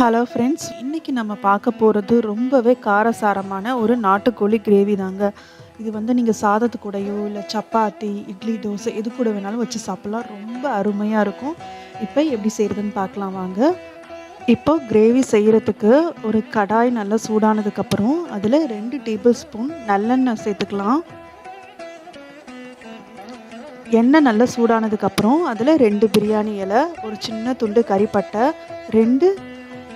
Hello friends இன்றைக்கி நம்ம பார்க்க போகிறது ரொம்பவே காரசாரமான ஒரு நாட்டுக்கோழி கிரேவி தாங்க. இது வந்து நீங்கள் சாதத்து கூடையோ இல்லை சப்பாத்தி இட்லி தோசை எது கூட வேணாலும் வச்சு சாப்பிட்லாம். ரொம்ப அருமையாக இருக்கும். இப்போ எப்படி செய்கிறதுன்னு பார்க்கலாம் வாங்க. இப்போ கிரேவி செய்கிறதுக்கு ஒரு கடாய் நல்லா சூடானதுக்கப்புறம் அதில் ரெண்டு டேபிள் ஸ்பூன் நல்லெண்ணெய் சேர்த்துக்கலாம். எண்ணெய் நல்லா சூடானதுக்கப்புறம் அதில் ரெண்டு பிரியாணி இலை ஒரு சின்ன துண்டு கறிப்பட்டை ரெண்டு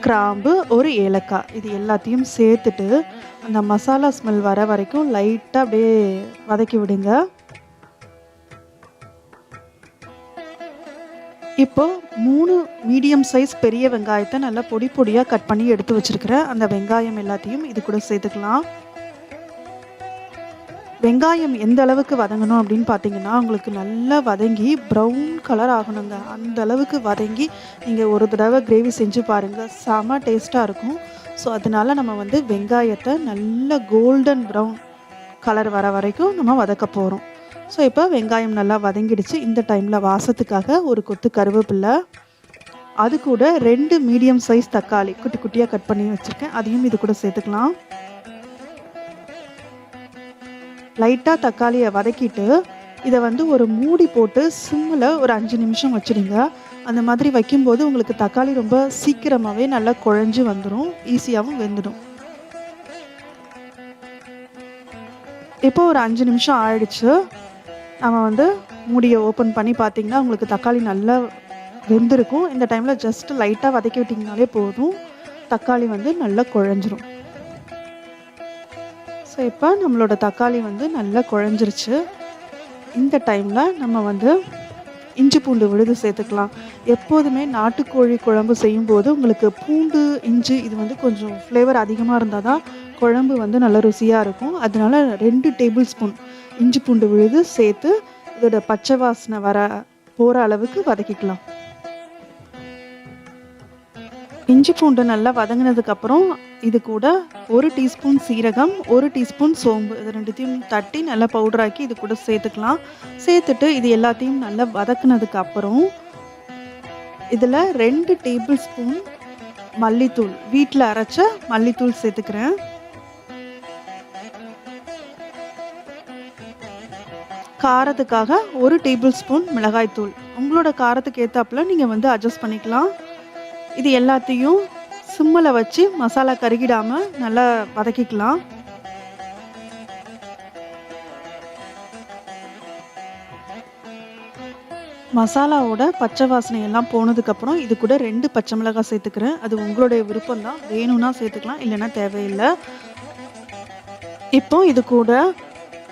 கிராம்பு ஒரு ஏலக்காய். இது எல்லாத்தையும் சேர்த்துட்டு அந்த மசாலா ஸ்மெல் வர வரைக்கும் லைட்டாக அப்படியே வதக்கி விடுங்க. இப்போ மூணு மீடியம் சைஸ் பெரிய வெங்காயத்தை நல்லா பொடி பொடியாக கட் பண்ணி எடுத்து வச்சிருக்கிறேன் அந்த வெங்காயம் எல்லாத்தையும் இது கூட சேர்த்துக்கலாம். வெங்காயம் எந்த அளவுக்கு வதங்கணும் அப்படின்னு பார்த்தீங்கன்னா உங்களுக்கு நல்லா வதங்கி ப்ரௌன் கலர் ஆகணுங்க. அந்த அளவுக்கு வதங்கி நீங்கள் ஒரு தடவை கிரேவி செஞ்சு பாருங்கள் செம டேஸ்ட்டாக இருக்கும். ஸோ அதனால நம்ம வந்து வெங்காயத்தை நல்ல கோல்டன் ப்ரௌன் கலர் வர வரைக்கும் நம்ம வதக்க போகிறோம் ஸோ இப்போ வெங்காயம் நல்லா வதங்கிடுச்சு. இந்த டைமில் வாசத்துக்காக ஒரு கொத்து கருவேப்பில்லை. அது கூட ரெண்டு மீடியம் சைஸ் தக்காளி. குட்டி குட்டியாக கட் பண்ணி வச்சுருக்கேன். அதையும் இது கூட சேர்த்துக்கலாம். லைட்டாக தக்காளியை வதக்கிட்டு இதை வந்து ஒரு மூடி போட்டு சிம்மில் ஒரு அஞ்சு நிமிஷம் வச்சுடுங்க அந்த மாதிரி வைக்கும்போது உங்களுக்கு தக்காளி ரொம்ப சீக்கிரமாகவே நல்லா குழஞ்சி வந்துடும் ஈஸியாகவும் வெந்துடும். இப்போ ஒரு அஞ்சு நிமிஷம் ஆயிடுச்சு. நம்ம வந்து மூடியை ஓப்பன் பண்ணி பார்த்தீங்கன்னா உங்களுக்கு தக்காளி நல்லா வெந்திருக்கும். இந்த டைமில் ஜஸ்ட் லைட்டாக வதக்கி விட்டிங்கனாலே போதும். தக்காளி வந்து நல்லா குழஞ்சிரும். ஸோ இப்போ நம்மளோட தக்காளி வந்து நல்லா குழஞ்சிருச்சு. இந்த டைமில் நம்ம வந்து இஞ்சி பூண்டு விழுது சேர்த்துக்கலாம். எப்போதுமே நாட்டுக்கோழி குழம்பு செய்யும்போது உங்களுக்கு பூண்டு இஞ்சி இது வந்து கொஞ்சம் ஃப்ளேவர் அதிகமாக இருந்தால் தான் குழம்பு வந்து நல்ல ருசியாக இருக்கும். அதனால ரெண்டு டேபிள் ஸ்பூன் இஞ்சி பூண்டு விழுது சேர்த்து இதோட பச்சை வாசனை வர போகிற அளவுக்கு வதக்கிக்கலாம். இஞ்சி பூண்டு நல்லா வதங்கினதுக்கப்புறம் இது கூட ஒரு டீஸ்பூன் சீரகம் ஒரு டீஸ்பூன் சோம்பு. இது ரெண்டுத்தையும் தட்டி நல்லா பவுடராக்கி இது கூட சேர்த்துக்கலாம். சேர்த்துட்டு இது எல்லாத்தையும் நல்லா வதக்குனதுக்கு அப்புறம் இதில் ரெண்டு டேபிள் ஸ்பூன் மல்லித்தூள். வீட்டில் அரைச்ச மல்லித்தூள் சேர்த்துக்கிறேன். காரத்துக்காக ஒரு டேபிள் ஸ்பூன் மிளகாய்த்தூள். உங்களோட காரத்துக்கு ஏற்றாப்புல நீங்கள் வந்து அட்ஜஸ்ட் பண்ணிக்கலாம். இது எல்லாத்தையும் சிம்மில் வச்சு மசாலா கருகிடாமல் நல்லா வதக்கிக்கலாம். மசாலாவோட பச்சை வாசனை எல்லாம் போனதுக்கப்புறம் இது கூட ரெண்டு பச்சை மிளகாய் சேர்த்துக்கிறேன். அது உங்களுடைய விருப்பம் தான் வேணும்னா சேர்த்துக்கலாம் இல்லைன்னா தேவையில்லை. இப்போ இது கூட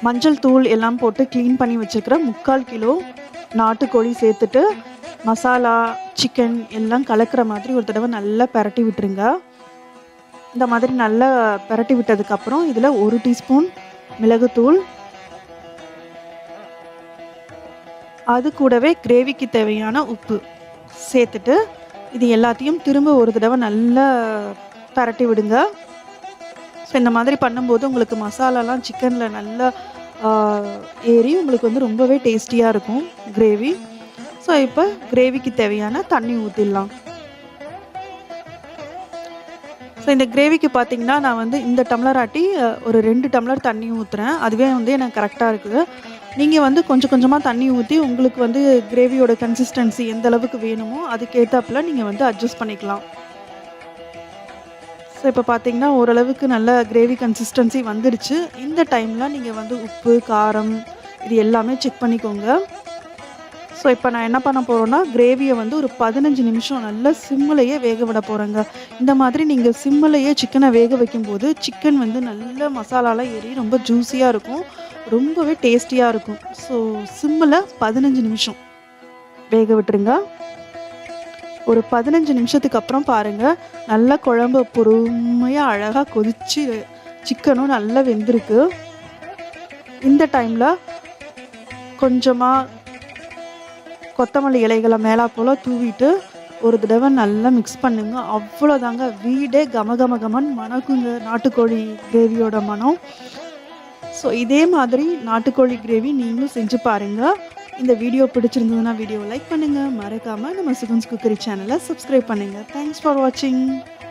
மஞ்சள் தூள் எல்லாம் போட்டு க்ளீன் பண்ணி வச்சுக்கிற முக்கால் கிலோ நாட்டுக்கோழி சேர்த்துட்டு மசாலா சிக்கன் எல்லாம் கலக்கிற மாதிரி ஒரு தடவை நல்லா பரட்டி விட்டுருங்க. இந்த மாதிரி நல்லா பரட்டி விட்டதுக்கப்புறம் இதில் ஒரு டீஸ்பூன் மிளகுத்தூள். அது கூடவே கிரேவிக்கு தேவையான உப்பு சேர்த்துட்டு இது எல்லாத்தையும் திரும்ப ஒரு தடவை நல்லா பரட்டி விடுங்க. ஸோ இந்த மாதிரி பண்ணும்போது உங்களுக்கு மசாலாலாம் சிக்கனில் நல்லா ஏறி உங்களுக்கு வந்து ரொம்பவே டேஸ்டியாக இருக்கும் கிரேவி. ஸோ இப்போ கிரேவிக்கு தேவையான தண்ணி ஊற்றிடலாம் ஸோ இந்த கிரேவிக்கு பார்த்தீங்கன்னா நான் வந்து இந்த டம்ளர் ஆட்டி ஒரு ரெண்டு டம்ளர் தண்ணி ஊற்றுறேன் அதுவே வந்து எனக்கு கரெக்டாக இருக்குது. நீங்கள் வந்து கொஞ்சம் கொஞ்சமாக தண்ணி ஊற்றி உங்களுக்கு வந்து கிரேவியோட கன்சிஸ்டன்சி எந்த அளவுக்கு வேணுமோ அதுக்கேற்றாப்புல நீங்கள் வந்து அட்ஜஸ்ட் பண்ணிக்கலாம். ஸோ இப்போ பார்த்தீங்கன்னா ஓரளவுக்கு நல்ல கிரேவி கன்சிஸ்டன்சி வந்துடுச்சு இந்த டைமில் நீங்கள் வந்து உப்பு காரம் இது எல்லாமே செக் பண்ணிக்கோங்க. ஸோ இப்போ நான் என்ன பண்ண போகிறோன்னா கிரேவியை வந்து ஒரு பதினஞ்சு நிமிஷம் நல்லா சிம்மிலையே வேக விட போகிறேங்க இந்த மாதிரி நீங்கள் சிம்மிலையே சிக்கனை வேக வைக்கும்போது சிக்கன் வந்து நல்ல மசாலாலாம் ஏறி ரொம்ப ஜூஸியாக இருக்கும். ரொம்பவே டேஸ்டியாக இருக்கும். ஸோ சிம்மில் பதினஞ்சு நிமிஷம் வேக விட்டுருங்க. ஒரு பதினஞ்சு நிமிஷத்துக்கு அப்புறம் பாருங்கள் நல்லா குழம்பு பொறுமையாக அழகாக கொதிச்சு சிக்கனும் நல்லா வெந்திருக்கு. இந்த டைமில் கொஞ்சமாக கொத்தமல்லி இலைகளை மேலே போல் தூவிட்டு ஒரு தடவை நல்லா மிக்ஸ் பண்ணுங்க. அவ்வளோதாங்க. வீடே கம கம கமன் மணக்குங்க. நாட்டுக்கோழி கிரேவியோட மனம். ஸோ இதே மாதிரி நாட்டுக்கோழி கிரேவி நீங்களும் செஞ்சு பாருங்கள் இந்த வீடியோ பிடிச்சிருந்ததுன்னா வீடியோ லைக் பண்ணுங்கள் மறக்காமல் நம்ம சுகன்ஸ் குக்கரி சேனலை சப்ஸ்கிரைப் பண்ணுங்கள் தேங்க்ஸ் ஃபார் வாட்சிங்